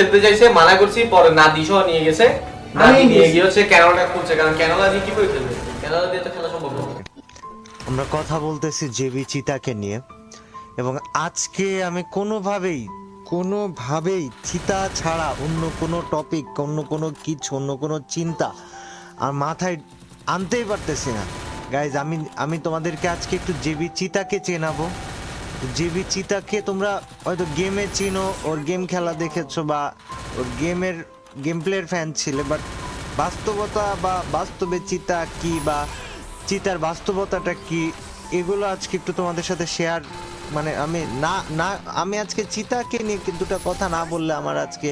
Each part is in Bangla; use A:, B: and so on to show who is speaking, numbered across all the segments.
A: খেলতে চাইছে মানা করছি পরে নাদি সহ নিয়ে গেছে। নাদি নিয়ে
B: গেছি।
A: গিয়ে হচ্ছে ক্যানোলা খুলছে কারণ ক্যানোলা দিয়ে কি করে খেলবে ক্যানোলা দিয়ে তো খেলা সম্ভব না
C: আমরা কথা বলতেছি জেবি চিতাকে নিয়ে এবং আজকে আমি কোনোভাবেই কোনোভাবেই চিতা ছাড়া অন্য কোনো টপিক অন্য কোনো কিছু অন্য কোনো চিন্তা আর মাথায় আনতেই পারতেছি না। গাইজ আমি আমি তোমাদেরকে আজকে একটু জেবি চিতাকে চেনাবো। জেবি চিতাকে তোমরা হয়তো গেমে চিনো, ওর গেম খেলা দেখেছ বা ওর গেমের গেম প্লের ফ্যান ছিলে বাট বাস্তবতা বা বাস্তবে চিতা কি বা চিতার বাস্তবতাটা কি, এগুলো আজকে একটু তোমাদের সাথে শেয়ার মানে আমি না না, আমি আজকে চিতাকে নিয়ে দুটা কথা না বললে আমার আজকে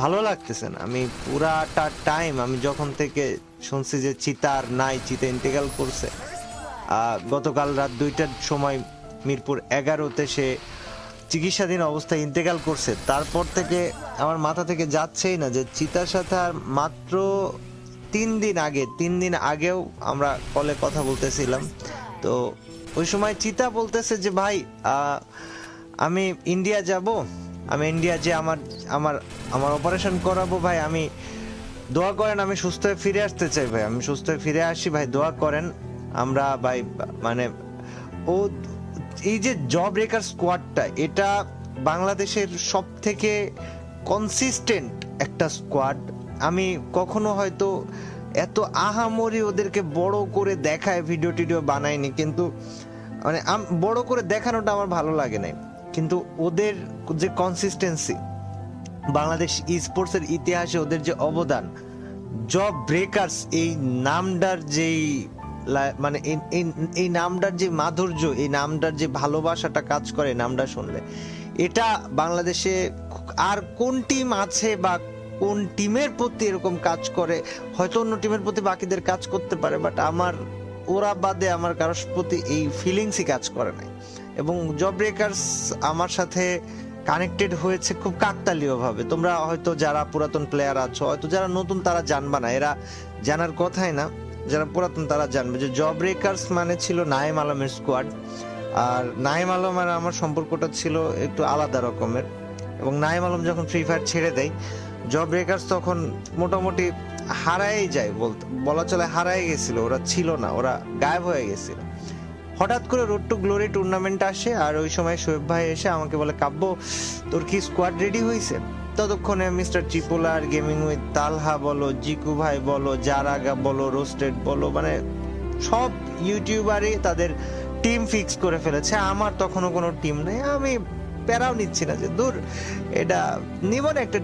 C: ভালো লাগতেছে না। আমি পুরাটা টাইম আমি যখন থেকে শুনছি যে চিতার নাই, চিতা ইন্তেকাল করছে গতকাল রাত দুইটার সময় মিরপুর এগারোতে সে চিকিৎসাধীন অবস্থায় ইন্তেকাল করছে। তারপর থেকে আমার মাথা থেকে যাচ্ছেই না যে চিতার সাথে আর মাত্র তিন দিন আগে, তিন দিন আগেও আমরা কলে কথা বলতেছিলাম। তো ওই সময় চিতা বলতেছে যে, ভাই আমি ইন্ডিয়া যাব, আমি ইন্ডিয়া যে আমার আমার আমার অপারেশন করাবো, ভাই। আমি দোয়া করেন, আমি সুস্থ হয়ে ফিরে আসতে চাই, ভাই। আমি সুস্থ হয়ে ফিরে আসি, ভাই। দোয়া করেন। আমরা, ভাই মানে ও এই যে জব রেকার স্কোয়াডটা এটা বাংলাদেশের সব থেকে কনসিস্টেন্ট একটা স্কোয়াড আমি কখনো হয়তো এত আহামরি ওদেরকে বড় করে দেখায় ভিডিও টিডিও বানাইনি কিন্তু মানে বড় করে দেখানোটা আমার ভালো লাগে নাই। কিন্তু ওদের যে কনসিস্টেন্সি বাংলাদেশ স্পোর্টসের ইতিহাসে ওদের যে অবদান জব ব্রেকার্স এই নামটার যেই মানে এই- নামটার যে মাধুর্য, এই নামটার যে ভালোবাসাটা কাজ করে নামটা শুনলে। এটা বাংলাদেশে আর কোন টিম আছে বা কোন টিমের প্রতি এরকম কাজ করে, হয়তো অন্য টিমের প্রতি বাকিদের কাজ করতে পারে বাট আমার, ওরা বাদে আমার কারোর প্রতি এই ফিলিংসই কাজ করে নাই। এবং জব ব্রেকার্স আমার সাথে কানেক্টেড হয়েছে খুব কাকতালীয় ভাবে তোমরা হয়তো যারা পুরাতন প্লেয়ার আছো, হয়তো যারা নতুন তারা জানবা না। এরা জানার কথাই না। যারা পুরাতন, তারা জানবে যে জব ব্রেকার্স মানে ছিল নাইম আলমের স্কোয়াড আর নাইম আলম আর আমার সম্পর্কটা ছিল একটু আলাদা রকমের। এবং নাইম আলম যখন ফ্রি ফায়ার ছেড়ে দেয় জব ব্রেকার্স তখন মোটামুটি হারাই যায় বলতে, বলা চলে হারাই গেছিল। ওরা ছিল না, ওরা গায়েব হয়ে গেছিল। হঠাৎ করে রোড টু গ্লোরি টুর্নামেন্ট আসে, আর ওই সময় শোয়েব ভাই এসে আমাকে বলে, কাব্য, তোর কি স্কোয়াড রেডি হয়েছে ততক্ষণে মিস্টার চিপোলার গেমিং উইথ তালহা বলো জিকু ভাই বলো জারাগা বলো রোস্টেড বলো মানে সব ইউটিউবারই তাদের টিম ফিক্স করে ফেলেছে। আমার তখনও কোনো টিম নেই। আমি প্যারাও নিচ্ছি না যে, দূর, এটা নিব না একটা